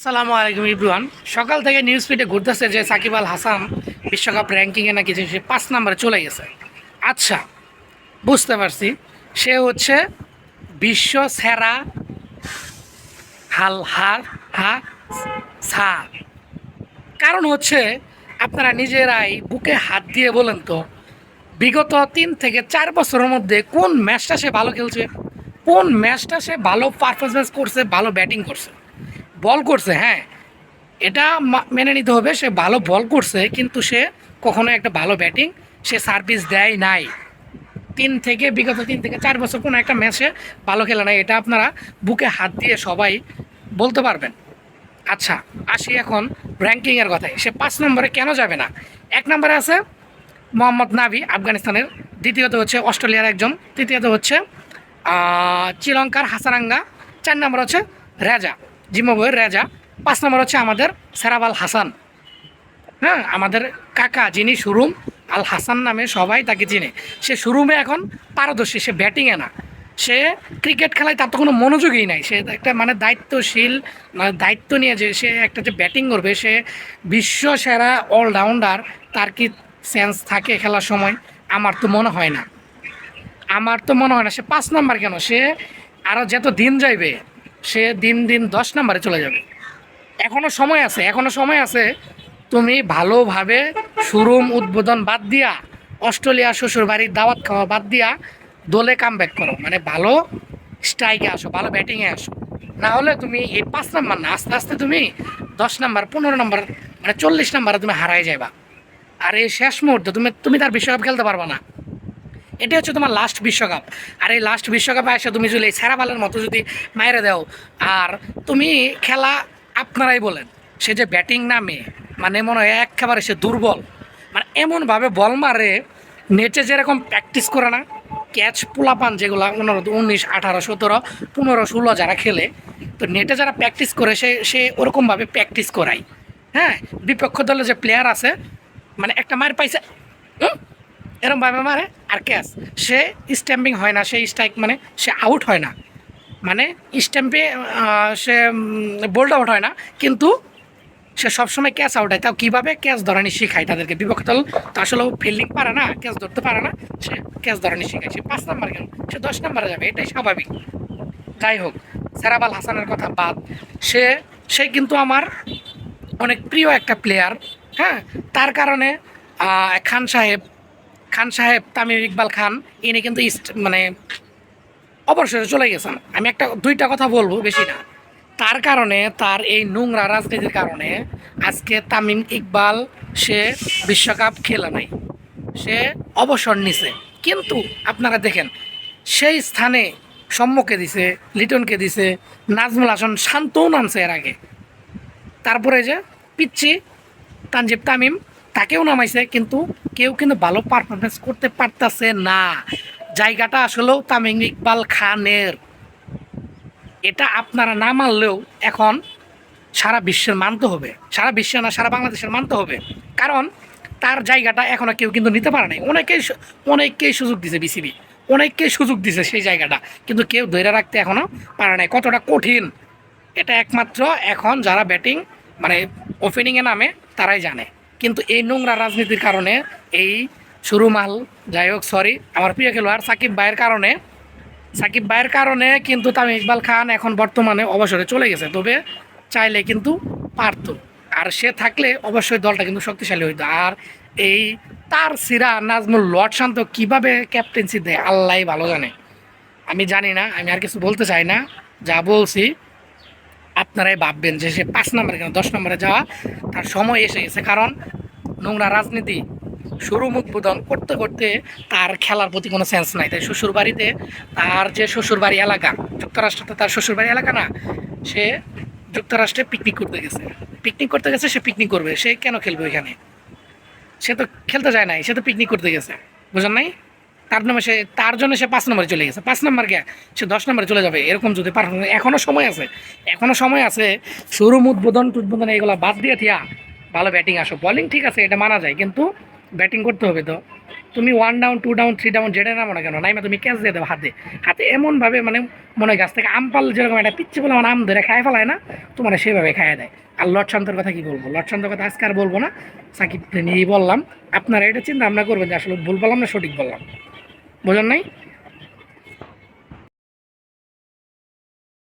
আসসালামু আলাইকুম, ইব্রুয়ান। সকাল থেকে নিউজ ফিডে ঘুরতেছে যে সাকিব আল হাসান বিশ্বকাপ র্যাঙ্কিংয়ে নাকি যে সে পাঁচ নম্বরে চলে গেছে। আচ্ছা বুঝতে পারছি। সে হচ্ছে বিশ্ব সেরা হাল হার হা সা। কারণ হচ্ছে আপনারা নিজেরাই বুকে হাত দিয়ে বলেন তো, বিগত তিন থেকে চার বছরের মধ্যে কোন ম্যাচটা সে ভালো খেলছে? কোন ম্যাচটা সে ভালো পারফরমেন্স করছে, ভালো ব্যাটিং করছে? বল করছে হ্যাঁ। এটা মেনে নিতে হবে, সে ভালো বল করছে, কিন্তু সে কখনো একটা ভালো ব্যাটিং সে সার্ভিস দেয় নাই। তিন থেকে, বিগত তিন থেকে চার বছর কোনো একটা ম্যাচে ভালো খেলে নাই, এটা আপনারা বুকে হাত দিয়ে সবাই বলতে পারবেন। আচ্ছা আসি এখন র্যাঙ্কিংয়ের কথায়। সে পাঁচ নম্বরে কেন যাবে না? এক নম্বরে আছে মোহাম্মদ নাবি আফগানিস্তানের। দ্বিতীয়ত হচ্ছে অস্ট্রেলিয়ার একজন। তৃতীয়ত হচ্ছে শ্রীলঙ্কার হাসারাঙ্গা। চার নম্বর হচ্ছে রেজা। জিম্বাবুয়ের রেজা। পাঁচ নম্বর হচ্ছে আমাদের সেরাবাল হাসান। হ্যাঁ আমাদের কাকা যিনি শুরুম আল হাসান নামে সবাই তাকে চিনে। সে শুরুমে এখন পারদর্শী, সে ব্যাটিংয়ে না। সে ক্রিকেট খেলায় তার তো কোনো মনোযোগই নাই। সে একটা মানে দায়িত্বশীল মানে দায়িত্ব নিয়ে যে সে একটা যে ব্যাটিং করবে, সে বিশ্ব সেরা অলরাউন্ডার তার কি সেন্স থাকে খেলার সময়? আমার তো মনে হয় না। আমার তো মনে হয় না। সে পাঁচ নাম্বার কেন? সে আরও যত দিন যাইবে সে দিন দিন দশ নাম্বারে চলে যাবে। এখনও সময় আছে, এখনও সময় আছে। তুমি ভালোভাবে শুরুম উদ্বোধন বাদ দিয়া অস্ট্রেলিয়া শ্বশুর বাড়ির দাওয়াত খাওয়া বাদ দিয়া দোলে কাম ব্যাক করো। মানে ভালো স্ট্রাইকে আসো, ভালো ব্যাটিংয়ে আসো। না হলে তুমি এই পাঁচ নাম্বার না, আস্তে আস্তে তুমি দশ নাম্বার, পনেরো নাম্বার মানে চল্লিশ নাম্বারে তুমি হারাই যাবা আর এই শেষ মুহূর্তে তুমি তুমি তার বিশ্বকাপ খেলতে পারবা না। এটা হচ্ছে তোমার লাস্ট বিশ্বকাপ। আর এই লাস্ট বিশ্বকাপে এসে তুমি যদি সেরাবালের মতো যদি মায়েরে দাও, আর তুমি খেলা আপনারাই বলেন, সে যে ব্যাটিং নামে মানে মনে হয় একেবারে সে দুর্বল। মানে এমনভাবে বল মারে নেটে যেরকম প্র্যাকটিস করে না ক্যাচ পোলাপান যেগুলো পনেরো, উনিশ, আঠারো, সতেরো, পনেরো, ষোলো যারা খেলে, তো নেটে যারা প্র্যাকটিস করে, সে সে ওরকমভাবে প্র্যাকটিস করায়। হ্যাঁ বিপক্ষ দলে যে প্লেয়ার আছে মানে একটা মার পাইছে হুম, এরকম ভাবে মারে আর ক্যাচ। সে স্ট্যাম্পিং হয় না সে স্ট্রাইক মানে সে আউট হয় না। মানে স্ট্যাম্পে সে বোল্ড আউট হয় না কিন্তু সে সবসময় ক্যাচ আউট হয়। তাও কীভাবে ক্যাচ ধরানি শেখায় তাদেরকে? বিপক্ষ দল তো আসলে ফিল্ডিং পারে না ক্যাচ ধরতে পারে না সে ক্যাচ ধরানি শেখায়। সে পাঁচ নাম্বার কেন সে দশ নাম্বারে যাবে এটাই স্বাভাবিক। যাই হোক সেরাবাল হাসানের কথা বাদ সে সে কিন্তু আমার অনেক প্রিয় একটা প্লেয়ার হ্যাঁ? তার কারণে খান সাহেব খান সাহেব তামিম ইকবাল খান, ইনি কিন্তু মানে অবসরে চলে গেছেন। আমি একটা, দুইটা কথা বলব বেশি না। তার কারণে তার এই নোংরা রাজনীতির কারণে আজকে তামিম ইকবাল সে বিশ্বকাপ খেলে নাই। সে অবসর নিছে। কিন্তু আপনারা দেখেন, সেই স্থানে সম্মুখে দিছে, লিটনকে দিছে, নাজমুল হাসান শান্তও নামছে এর আগে। তারপরে যে পিচ্ছি তানজিব তামিম তাকেও নামাইছে, কিন্তু কেউ কিন্তু ভালো পারফরমেন্স করতে পারতেছে না। জায়গাটা আসলেও তামিম ইকবাল খানের। এটা আপনারা না মানলেও এখন সারা বিশ্বের মানতে হবে। সারা বিশ্বের না, সারা বাংলাদেশের মানতে হবে। কারণ তার জায়গাটা এখনও কেউ কিন্তু নিতে পারে নাই। অনেকেই অনেককেই সুযোগ দিছে বিসিবি অনেককেই সুযোগ দিছে সেই জায়গাটা। কিন্তু কেউ ধরে রাখতে এখনও পারে নাই। কতটা কঠিন? এটা একমাত্র এখন যারা ব্যাটিং মানে ওপেনিংয়ে নামে, তারাই জানে। কিন্তু এই নোংরা রাজনীতির কারণে, এই শুরু মাল যাই হোক সরি আমার প্রিয় খেলোয়াড় সাকিব ভাইয়ের কারণে, সাকিব ভাইয়ের কারণে কিন্তু তামিম ইকবাল খান এখন বর্তমানে অবসরে চলে গেছে। তবে চাইলে কিন্তু পারতো। আর সে থাকলে অবশ্যই দলটা কিন্তু শক্তিশালী হইতো। আর এই তার সিরা নাজমুল লর্ড শান্ত কীভাবে ক্যাপ্টেন্সি দেয় আল্লাহ ভালো জানে। আমি জানি না, আমি আর কিছু বলতে চাই না। যা বলছি আপনারাই ভাববেন যে সে পাঁচ নম্বরে কেন দশ নম্বরে যাওয়া? তার সময় এসে গেছে, কারণ নোংরা রাজনীতি শুরু উদ্বোধন করতে করতে তার খেলার প্রতি কোনো সেন্স নাই। তাই শ্বশুর বাড়িতে তার যে শ্বশুর বাড়ি এলাকা, যুক্তরাষ্ট্রতে তার শ্বশুর বাড়ি এলাকা না, সে যুক্তরাষ্ট্রে পিকনিক করতে গেছে। পিকনিক করতে গেছে, সে পিকনিক করবে। সে কেন খেলবে ওইখানে? সে তো খেলতে যায় নাই, সে তো পিকনিক করতে গেছে। বুঝেন নাই? তার নামে সে তার জন্য সে পাঁচ নম্বরে চলে গেছে। পাঁচ নম্বর গিয়ে সে দশ নম্বরে চলে যাবে, এরকম যদি পার এখনও সময় আছে এখনও সময় আছে শুরু উদ্বোধন টুদ্বোধন এগুলো বাদ দিয়ে থিয়া ভালো ব্যাটিং আসো। বলিং ঠিক আছে, এটা মানা যায়, কিন্তু ব্যাটিং করতে হবে তো। তুমি one down two down three down যেটা নামো না কেন, নাইমা তুমি ক্যাচ দিয়ে দেবো হাতে। হাতে এমনভাবে মানে মনে হয় গাছ থেকে আম পাল যেরকম একটা পিচ্ছি বলে আমার আম ধরে খায় ফেলায় না, তোমার সেভাবে খাইয়ে দেয়। আর লট শান্তর কথা কি বলব? লট শান্তর কথা আজকে আর বলব না। সাকিব নিয়েই বললাম, আপনারা এটা চিন্তা ভাবনা করবেন যে আসলে ভুল বললাম না সঠিক বললাম। বোঝেন নাই?